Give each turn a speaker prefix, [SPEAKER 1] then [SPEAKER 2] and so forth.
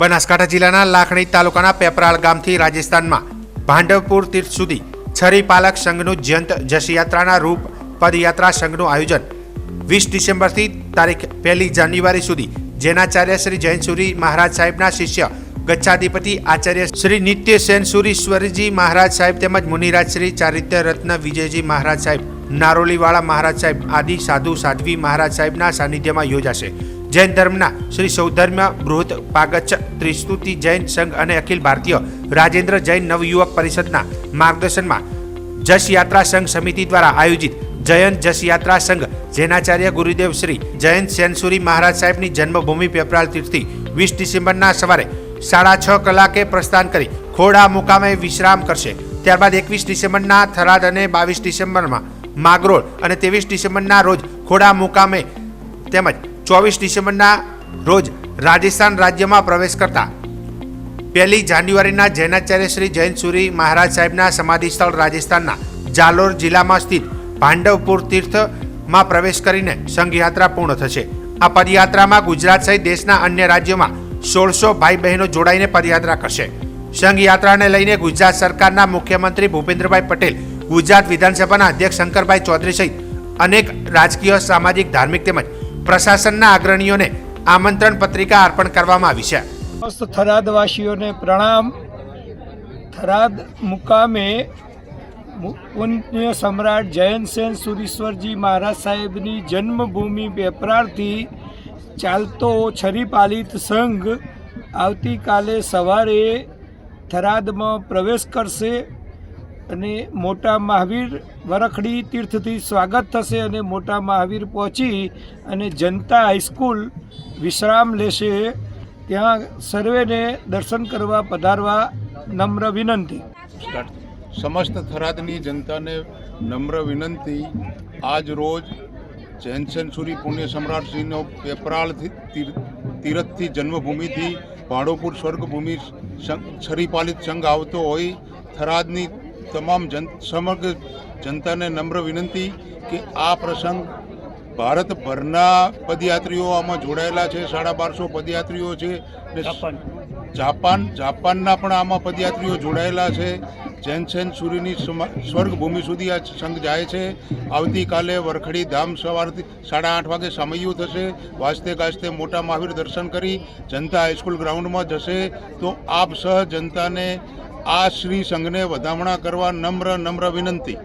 [SPEAKER 1] બનાસકાંઠા જિલ્લાના લાખણી તાલુકાના પેપરાળ ગામથી રાજસ્થાનમાં ભાંડવપુર તીર્થ સુધી છરી પાલક સંઘનું જયંત જશયાત્રાના રૂપ પદયાત્રા સંઘનું આયોજન. વીસ ડિસેમ્બરથી તારીખ પહેલી જાન્યુઆરી સુધી જૈનાચાર્ય શ્રી જૈનસુરી મહારાજ સાહેબના શિષ્ય ગચ્છાધિપતિ આચાર્ય શ્રી નિત્ય સેનસુરીશ્વરજી મહારાજ સાહેબ તેમજ મુનિરાજ શ્રી ચારિત્ય રત્ન વિજયજી મહારાજ સાહેબ, નારોલીવાળા મહારાજ સાહેબ આદિ સાધુ સાધ્વી મહારાજ સાહેબના સાનિધ્યમાં યોજાશે. જૈન ધર્મના શ્રી સૌધર્મ બૃહદ પાગચ ત્રિસ્તુતિ જૈન સંઘ અને અખિલ ભારતીય રાજેન્દ્ર જૈન નવયુવક પરિષદના માર્ગદર્શનમાં જશ યાત્રા સંઘ સમિતિ દ્વારા આયોજિત જયંત જશયાત્રા સંઘ, જૈનાચાર્ય ગુરુદેવ શ્રી જયંત સેનસુરી મહારાજ સાહેબની જન્મભૂમિ પેપરાલ તીર્થથી વીસ ડિસેમ્બરના સવારે સાડા છ કલાકે પ્રસ્થાન કરી ખોડા મુકામે વિશ્રામ કરશે. ત્યારબાદ એકવીસ ડિસેમ્બરના થરાદ અને બાવીસ ડિસેમ્બરમાં માગરોળ અને ત્રેવીસ ડિસેમ્બરના રોજ ખોડા મુકામે તેમજ ચોવીસ ડિસેમ્બરના રોજ રાજસ્થાન રાજ્યમાં પ્રવેશ કરતા. પહેલી જાન્યુઆરીના જૈનાચાર્ય શ્રી જૈનસુરી મહારાજ સાહેબના સમાધિ સ્થળ રાજસ્થાનના જાલોર જિલ્લામાં સ્થિત ભાંડવપુર તીર્થમાં પ્રવેશ કરીને સંઘયાત્રા પૂર્ણ થશે. આ પદયાત્રામાં ગુજરાત સહિત દેશના અન્ય રાજ્યોમાં સોળસો ભાઈ બહેનો જોડાઈને પદયાત્રા કરશે. સંઘયાત્રાને લઈને ગુજરાત સરકારના મુખ્યમંત્રી ભૂપેન્દ્રભાઈ પટેલ, ગુજરાત વિધાનસભાના અધ્યક્ષ શંકરભાઈ ચૌધરી સહિત અનેક રાજકીય, સામાજિક, ધાર્મિક તેમજ પ્રશાસનના અગ્રણીઓને આમંત્રણ પત્રિકા અર્પણ કરવામાં આવી છે.
[SPEAKER 2] સમસ્ત થરાદવાસીઓને પ્રણામ. થરાદ મુકામે પુણ્ય સમ્રાટ જયંતસેન સુરીશ્વરજી મહારાજ સાહેબની જન્મભૂમિ બેપરારથી ચાલતો છરીપાલિત સંઘ આવતીકાલે સવારે થરાદમાં પ્રવેશ કરશે. અને મોટા મહાવીર વરખડી તીર્થથી સ્વાગત થશે અને મોટા મહાવીર પહોંચી અને જનતા હાઈસ્કૂલ વિશ્રામ લેશે. ત્યાં સર્વેને દર્શન કરવા પધારવા નમ્ર વિનંતી.
[SPEAKER 3] સમસ્ત થરાદની જનતાને નમ્ર વિનંતી. આજ રોજ જૈન સેન્ચુરી પુણ્ય સમ્રાટશ્રીનો પેપરાળથી તીરથથી જન્મભૂમિથી ભાડોપુર સ્વર્ગભૂમિ છરીપાલિત સંઘ આવતો હોય. થરાદની તમામ જન સમગ્ર જનતાને નમ્ર વિનંતી કે આ પ્રસંગ ભારતભરના પદયાત્રીઓ આમાં જોડાયેલા છે સાડા બારસો પદયાત્રીઓ છે જાપાન. જાપાનના પણ આમાં પદયાત્રીઓ જોડાયેલા છે. જૈન સૂર્યની સ્વર્ગભૂમિ સુધી આ સંઘ જાય છે. આવતીકાલે વરખડી ધામ સવારથી સાડા આઠ વાગે સમયું થશે. વાજતે ગાજતે મોટા મહાવીર દર્શન કરી જનતા હાઈસ્કૂલ ગ્રાઉન્ડમાં જશે. તો આપ સહ જનતાને આ શ્રી સંઘને વધામણા કરવા નમ્ર નમ્ર વિનંતી.